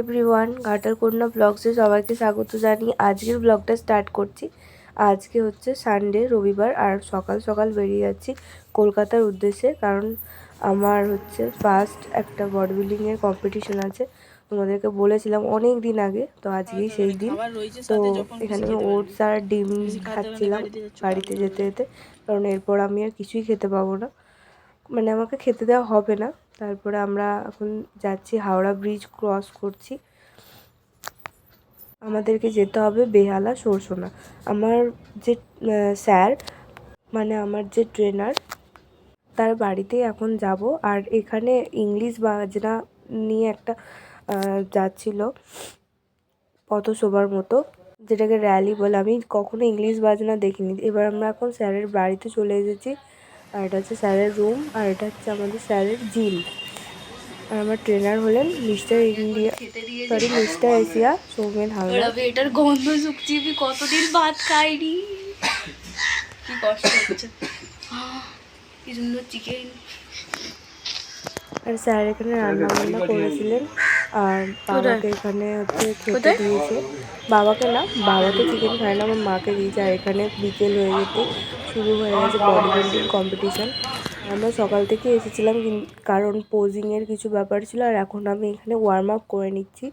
Everyone Ghatal কন্যা ব্লগসে সবাইকে স্বাগত জানিয়ে আজকের ব্লগটা স্টার্ট করছি। আজকে হচ্ছে সানডে রবিবার আর সকাল সকাল বেরিয়ে যাচ্ছি কলকাতার উদ্দেশ্যে কারণ আমার হচ্ছে ফার্স্ট একটা বডি বিল্ডিংয়ের কম্পিটিশন আছে। তোমাদেরকে বলেছিলাম অনেক দিন আগে তো আজকেই সেই দিন। তো এখানে ওটস আর ডিম খাচ্ছিলাম বাড়িতে যেতে যেতে কারণ এরপর আমি আর কিছুই খেতে পাবো না। মানে আমাকে খেতে দেওয়া হবে না। তারপরে আমরা এখন যাচ্ছি হাওড়া ব্রিজ ক্রস করছি। আমাদেরকে যেতে হবে বেহালা সরসোনা। আমার যে স্যার মানে আমার যে ট্রেনার, তার বাড়িতেই এখন যাব। আর এখানে ইংলিশ বাজনা নিয়ে একটা যাচ্ছিল পথসভার মতো, যেটাকে র্যালি বলে। আমি কখনো ইংলিশ বাজনা দেখিনি। এবার আমরা এখন স্যারের বাড়িতে চলে এসেছি। আর এটা হচ্ছে স্যারের রুম আর এটা হচ্ছে আমাদের স্যারের জিম। আর আমার ট্রেনার হলেন mister India sorry mister Asia Soumen Haldar. এটার গন্ধ শুকছি আমি কতদিন ভাত খাইনি। কি কষ্ট হচ্ছে। কি সুন্দর চিকেন আর স্যার এখানে রান্না বান্না করেছিলেন। আর বাবাকে এখানে হচ্ছে খেতে? দিয়েছে। বাবাকে না বাবাকে চিকেন খায় না আমার মাকে দিয়েছে। আর এখানে বিকেল হয়ে যেতে শুরু হয়ে গেছে বডি বিল্ডিং কম্পিটিশান আমরা সকাল থেকে এসেছিলাম কারণ পোজিংয়ের কিছু ব্যাপার ছিল আর এখন আমি এখানে ওয়ার্ম আপ করে নিচ্ছি।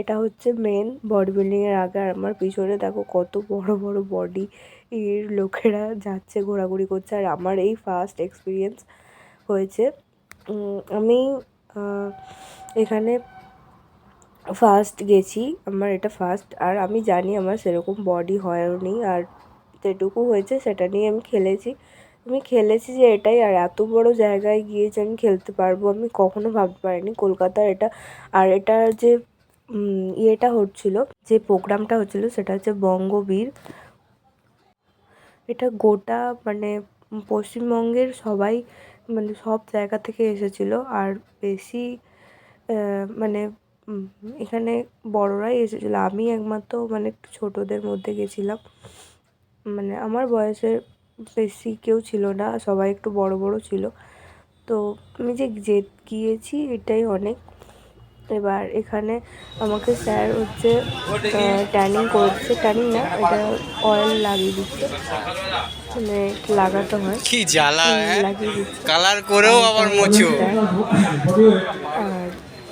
এটা হচ্ছে মেন বডি বিল্ডিংয়ের আগে আর আমার পিছনে দেখো কত বড় বড় বডি এর লোকেরা যাচ্ছে ঘোরাঘুরি করছে। আর আমার এই ফার্স্ট এক্সপিরিয়েন্স হয়েছে। আমি এখানে ফার্স্ট গেছি, আমার এটা ফার্স্ট আর আমি জানি আমার সেরকম বডি হয়নি আর যেটুকু হয়েছে সেটা নিয়ে আমি খেলেছি। আমি খেলেছি যে এটাই, আর এত বড় জায়গায় গিয়ে যে আমি খেলতে পারব, আমি কখনো ভাবতে পারিনি। কলকাতার এটা, আর এটার যে ইয়েটা হচ্ছিল, যে প্রোগ্রামটা হচ্ছিল সেটা হচ্ছে বঙ্গবীর। এটা গোটা মানে পশ্চিমবঙ্গের সবাই মানে সব জায়গা থেকে এসেছিল, আর বেশি মানে এখানে বড়রাই এসেছিল। আমি একমাত্র মানে ছোটোদের মধ্যে গেছিলাম। মানে আমার বয়সের বেশি কেউ ছিল না সবাই একটু বড় বড় ছিল। তো আমি যে যে গিয়েছি এটাই অনেক। এবার এখানে আমাকে স্যার হচ্ছে ট্যানিং করছে। ট্যানিং না এটা অয়েল লাগিয়ে দিচ্ছে। মানে লাগাতে হয়। কি জ্বালা হ্যাঁ? লাগিয়ে দিচ্ছে। কালার করেও আবার মোচো আর আমি রেডি হচ্ছিলাম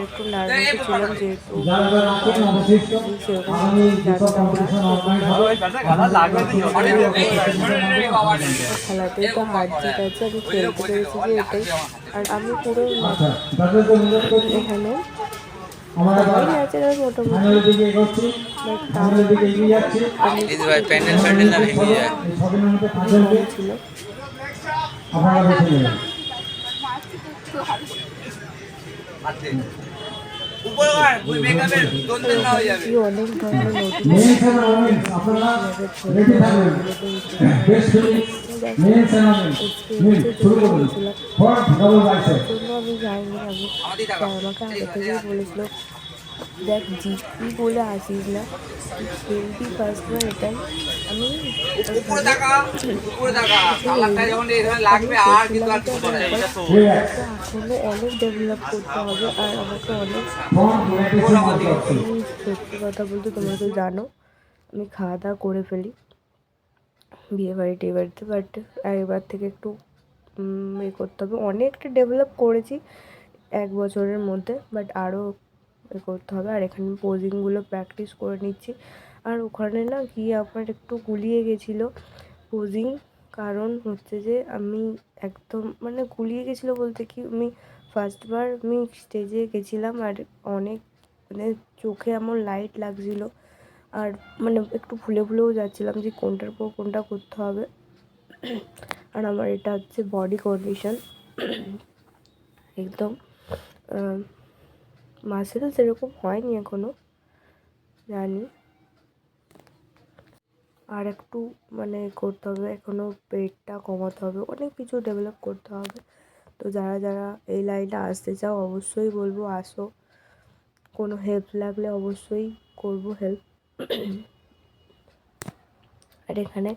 একটু নার্ভাস ছিলাম যেহেতু। সেরকম খেলাতেই তো হার জিত আছে আমি খেলতে পেরেছি যে এটাই। আর আমি পুরো এখানে প্যান্ডেল প্যান্ডেল না ভেঙে যায় অনেক ধরনের নোটিফিকেশন আমি যাইনি আমি আমাকে আগে থেকেই বলেছিল দেখ জিতবি বলে আসিস না। খেলবি ফার্স্ট বার এটাই আমি এখনও অনেক ডেভেলপ করতে হবে আর আমাকে অনেক সত্যি কথা বলতে তোমরা তো জানো আমি খাওয়া দাওয়া করে ফেলি বিয়ে বাড়ি টিয়ে বাড়িতে বাট এবার থেকে একটু এ করতে হবে। অনেকটা ডেভেলপ করেছি এক বছরের মধ্যে বাট আরও করতে হবে। আর এখানে পোজিংগুলো প্র্যাকটিস করে নিচ্ছি। আর ওখানে না গিয়ে আমার একটু গুলিয়ে গেছিল পোজিং কারণ হচ্ছে যে আমি একদম মানে গুলিয়ে গেছিল বলতে কি, আমি ফার্স্টবার আমি স্টেজে গেছিলাম আর অনেক মানে চোখে আমার লাইট লাগছিল। আর মানে একটু ভুলে ভুলেও যাচ্ছিলাম যে কোনটার পর কোনটা করতে হবে। আর আমার এটা হচ্ছে বডি কন্ডিশন একদম মাসেলস এরকম হয়নি এখনও জানি। আর একটু মানে করতে হবে এখনও পেটটা কমাতে হবে, অনেক কিছু ডেভেলপ করতে হবে। তো যারা যারা এই লাইনে আসতে চাও, অবশ্যই বলব আসো। কোনো হেল্প লাগলে অবশ্যই করব হেল্প আর এখানে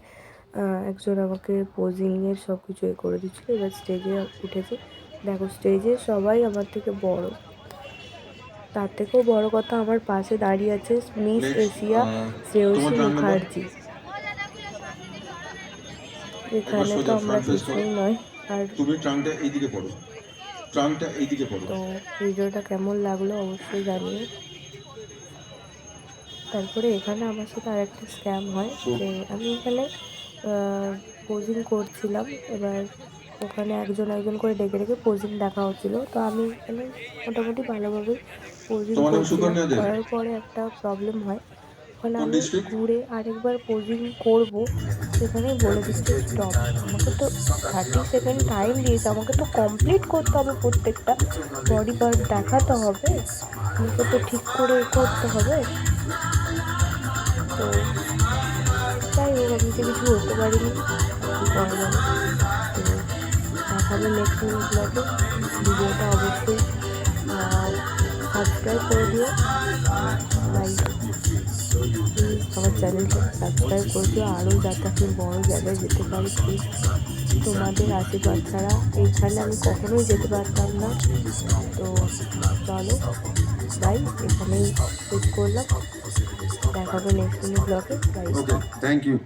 একজন আমাকে পোজিংয়ের সব কিছু এ করে দিচ্ছিল, এবার স্টেজে উঠেছে। দেখো স্টেজে সবাই আমার থেকে বড়। তার থেকেও বড় কথা আমার পাশে দাঁড়িয়ে আছে মিস এশিয়া শ্রেয়সী মুখার্জি। এখানে তো আমরা কিছুই নয় আর তুমি ট্রাঙ্কটা এইদিকে পড়ো। ট্রাঙ্কটা এইদিকে পড়ো। তো ভিডিওটা কেমন লাগল অবশ্যই জানিয়ে তারপরে এখানে আমার সাথে আরেকটা স্ক্যাম হয় যে আমি এখানে পোজিং করছিলাম। এবার ওখানে একজন একজন করে ডেকে ডেকে পোজিং দেখা হচ্ছিল। তো আমি এখানে মোটামুটি ভালোভাবে পোজিং? করার পরে একটা প্রবলেম হয়। ওখানে আমি? ঘুরে আরেকবার পোজিং করব। সেখানে বলে দিচ্ছে স্টপ আমাকে তো থার্টি সেকেন্ড টাইম দিয়েছে। আমাকে তো কমপ্লিট করতে হবে প্রত্যেকটা। বডি পার্ট দেখাতে হবে। আমাকে তো ঠিক করে করতে হবে। তো যাই হোক আমি তো কিছু বলতে পারিনি। কী করা যাবে? তো নেক্সট ব্লগে ভিডিওটা অবশ্যই সাবস্ক্রাইব করে দিও। আমার চ্যানেলটা সাবস্ক্রাইব করে দিও। আরও যাতে আমি বড় জায়গায় যেতে পারি প্লিজ তোমাদের আশীর্বাদ ছাড়া এইখানে আমি কখনোই যেতে পারতাম না। তো চলো বাই এখানেই শেষ করলাম। দেখা হবে নেক্সট ব্লগে থ্যাংক ইউ